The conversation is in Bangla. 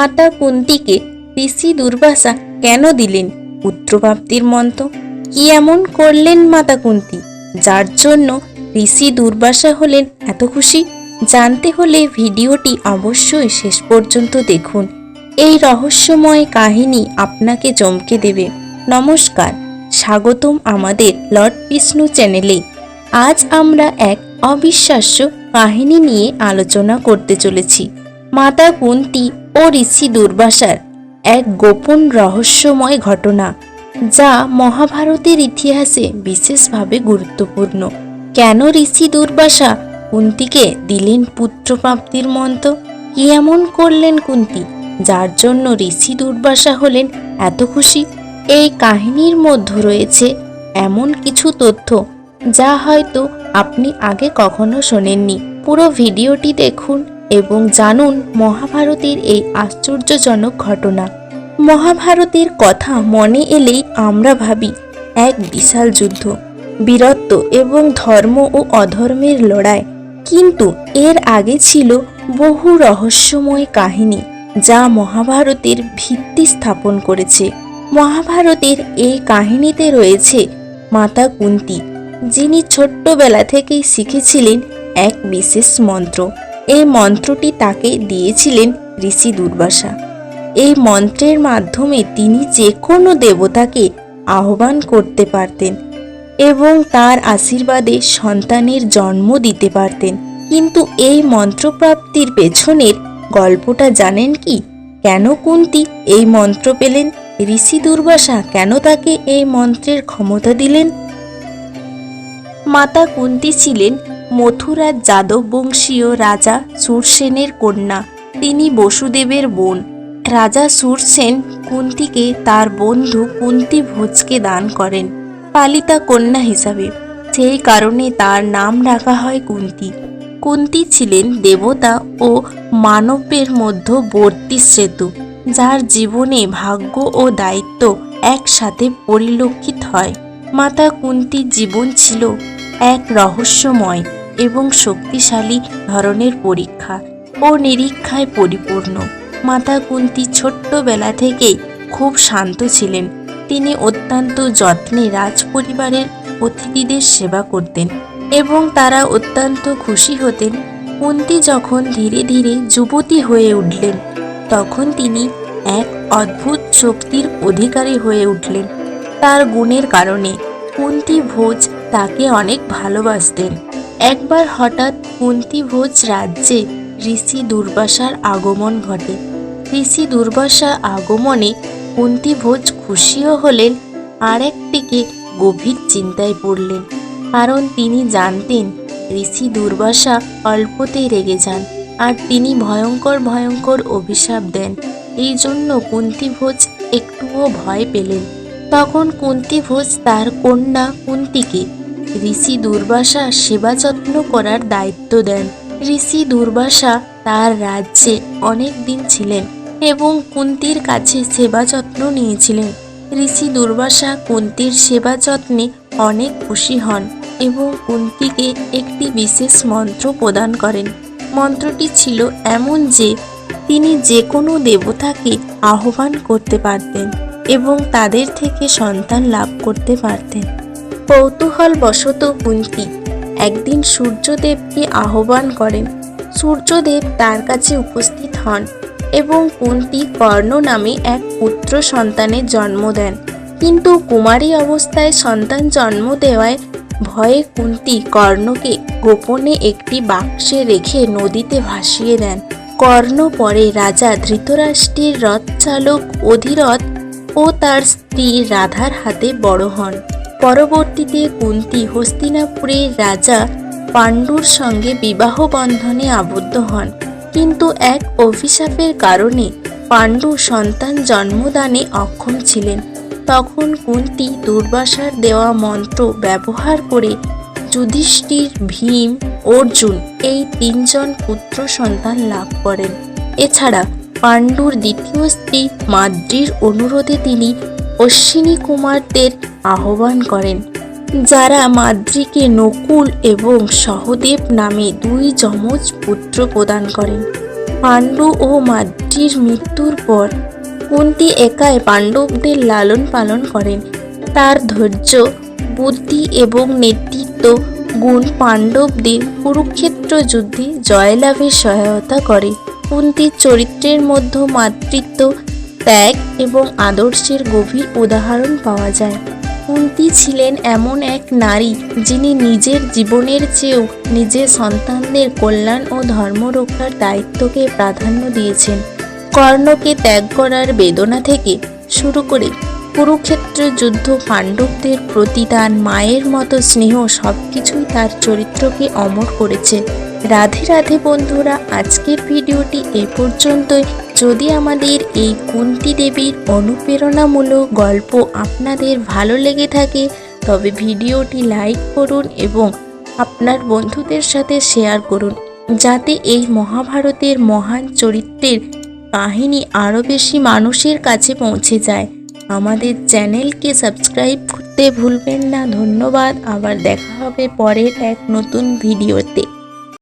মাতা কুন্তিকে ঋষি দুর্বাসা কেন দিলেন? পুত্রপ্রাপ্তির মন্ত্র। কি এমন করলেন মাতা কুন্তি? যার জন্য ঋষি দুর্বাসা হলেন এত খুশি? জানতে হলে ভিডিওটি অবশ্যই শেষ পর্যন্ত দেখুন। এই রহস্যময় কাহিনী আপনাকে চমকে দেবে। নমস্কার, স্বাগতম আমাদের লর্ড বিষ্ণু চ্যানেলে। আজ আমরা এক অবিশ্বাস্য কাহিনী নিয়ে আলোচনা করতে চলেছি। মাতা কুন্তি ও ঋষি দুর্বাসার এক গোপন রহস্যময় ঘটনা, যা মহাভারতের ইতিহাসে বিশেষভাবে গুরুত্বপূর্ণ। কেন ঋষি দুর্বাসা কুন্তিকে দিলেন পুত্রপ্রাপ্তির মন্ত্র? কি এমন করলেন কুন্তি, যার জন্য ঋষি দুর্বাসা হলেন এত খুশি? এই কাহিনীর মধ্যে রয়েছে এমন কিছু তথ্য, যা হয়তো আপনি আগে কখনো শোনেননি। পুরো ভিডিওটি দেখুন এবং জানুন মহাভারতের এই আশ্চর্যজনক ঘটনা। মহাভারতের কথা মনে এলেই আমরা ভাবি, এক বিশাল যুদ্ধ, বীরত্ব এবং ধর্ম ও অধর্মের লড়াই। কিন্তু এর আগে ছিল বহু রহস্যময় কাহিনী, যা মহাভারতের ভিত্তি স্থাপন করেছে। মহাভারতের এই কাহিনীতে রয়েছে মাতা কুন্তি, যিনি ছোট্টবেলা থেকেই শিখেছিলেন এক বিশেষ মন্ত্র। এই মন্ত্রটি তাকে দিয়েছিলেন ঋষি দুর্বাসা। এই মন্ত্রের মাধ্যমে তিনি যে কোনো দেবতাকে আহ্বান করতে পারতেন এবং তার আশীর্বাদে সন্তানের জন্ম দিতে পারতেন। কিন্তু এই মন্ত্রপ্রাপ্তির পেছনের গল্পটা জানেন কি? কেন কুন্তি এই মন্ত্র পেলেন? ঋষি দুর্বাসা কেন তাকে এই মন্ত্রের ক্ষমতা দিলেন? মাতা কুন্তি ছিলেন মথুরার যাদব বংশীয় রাজা সুরসেনের কন্যা। তিনি বসুদেবের বোন। রাজা সুরসেন কুন্তিকে তার বন্ধু কুন্তি ভোজকে দান করেন, পালিতা কন্যা হিসাবে। সেই কারণে তার নাম রাখা হয় কুন্তি। কুন্তি ছিলেন দেবতা ও মানবের মধ্যবর্তী সেতু, যার জীবনে ভাগ্য ও দায়িত্ব একসাথে পরিলক্ষিত হয়। মাতা কুন্তির জীবন ছিল এক রহস্যময়। এবং শক্তিশালী ধরনের পরীক্ষা ও নিরীক্ষায় পরিপূর্ণ। মাতা কুন্তি ছোট্টবেলা থেকেই খুব শান্ত ছিলেন। তিনি অত্যন্ত যত্নে রাজপরিবারের অতিথিদের সেবা করতেন এবং তারা অত্যন্ত খুশি হতেন। কুন্তি যখন ধীরে ধীরে যুবতী হয়ে উঠলেন, তখন তিনি এক অদ্ভুত শক্তির অধিকারী হয়ে উঠলেন। তার গুণের কারণে কুন্তি ভোজ তাকে অনেক ভালোবাসতেন। একবার হঠাৎ কুন্তিভোজ রাজ্যে ঋষি দুর্বাসার আগমন ঘটে। ঋষি দুর্বাসা আগমনে কুন্তিভোজ খুশিও হলেন আর একদিকে গভীর চিন্তায় পড়লেন। কারণ তিনি জানতেন, ঋষি দুর্বাসা অল্পতেই রেগে যান আর তিনি ভয়ঙ্কর ভয়ঙ্কর অভিশাপ দেন। এই জন্য কুন্তি ভোজ একটুও ভয় পেলেন। তখন কুন্তিভোজ তার কন্যা কুন্তিকে ঋষি দুর্বাসা সেবা যত্ন করার দায়িত্ব দেন। ঋষি দুর্বাসা তার রাজ্যে অনেক দিন ছিলেন এবং কুন্তির কাছে সেবা যত্ন নিয়েছিলেন। ঋষি দুর্বাসা কুন্তির সেবা যত্নে অনেক খুশি হন এবং কুন্তিকে একটি বিশেষ মন্ত্র প্রদান করেন। মন্ত্রটি ছিল এমন যে, তিনি যে কোনো দেবতাকে আহ্বান করতে পারতেন এবং তাদের থেকে সন্তান লাভ করতে পারতেন। কৌতূহল বশত কুন্তি একদিন সূর্যদেবকে আহ্বান করেন, সূর্যদেব তার কাছে উপস্থিত হন এবং কুন্তি কর্ণ নামে এক পুত্র সন্তানের জন্ম দেন। কিন্তু কুমারী অবস্থায় সন্তান জন্ম দেওয়ায় ভয়ে কুন্তি কর্ণকে গোপনে একটি বাক্সে রেখে নদীতে ভাসিয়ে দেন। কর্ণ পরে রাজা ধৃতরাষ্ট্রের রথ চালক অধিরথ ও তার স্ত্রী রাধার হাতে বড় হন। পরবর্তীতে কুন্তি হস্তিনাপুরের রাজা পাণ্ডুর সঙ্গে বিবাহ বন্ধনে আবদ্ধ হন। কিন্তু এক অভিশাপের কারণে পাণ্ডু সন্তান জন্মদানে অক্ষম ছিলেন। তখন কুন্তি দুর্বাসার দেওয়া মন্ত্র ব্যবহার করে যুধিষ্ঠির, ভীম, অর্জুন এই তিনজন পুত্র সন্তান লাভ করেন। এছাড়া পাণ্ডুর দ্বিতীয় স্ত্রী মাদ্রির অনুরোধে তিনি অশ্বিনী কুমারদের আহ্বান করেন, যারা মাদ্রিকে নকুল এবং সহদেব নামে দুই যমজ পুত্র প্রদান করেন। পাণ্ডু ও মাদ্রির মৃত্যুর পর কুন্তি একাই পাণ্ডবদের লালন পালন করেন। তার ধৈর্য, বুদ্ধি এবং নেতৃত্ব গুণ পাণ্ডবদের কুরুক্ষেত্র যুদ্ধে জয়লাভে সহায়তা করে। কুন্তির চরিত্রের মধ্যে মাতৃত্ব ত্যাগ এবং আদর্শের গভীর উদাহরণ পাওয়া যায়। কুন্তি ছিলেন এমন এক নারী যিনি নিজের জীবনের চেয়েও নিজের সন্তানদের কল্যাণ ও ধর্ম রক্ষার দায়িত্বকে প্রাধান্য দিয়েছেন। কর্ণকে ত্যাগ করার বেদনা থেকে শুরু করে কুরুক্ষেত্র যুদ্ধ পাণ্ডবদের প্রতিদান মায়ের মতো স্নেহ সবকিছুই তার চরিত্রকে অমর করেছে। রাধে রাধে বন্ধুরা, আজকের ভিডিওটি এ পর্যন্তই। যদি আমাদের এই কুন্তি দেবীর অনুপ্রেরণামূলক গল্প আপনাদের ভালো লেগে থাকে, তবে ভিডিওটি লাইক করুন এবং আপনার বন্ধুদের সাথে শেয়ার করুন, যাতে এই মহাভারতের মহান চরিত্রের কাহিনী আরও বেশি মানুষের কাছে পৌঁছে যায়। আমাদের চ্যানেলকে সাবস্ক্রাইব করতে ভুলবেন না। ধন্যবাদ। আবার দেখা হবে পরের এক নতুন ভিডিওতে।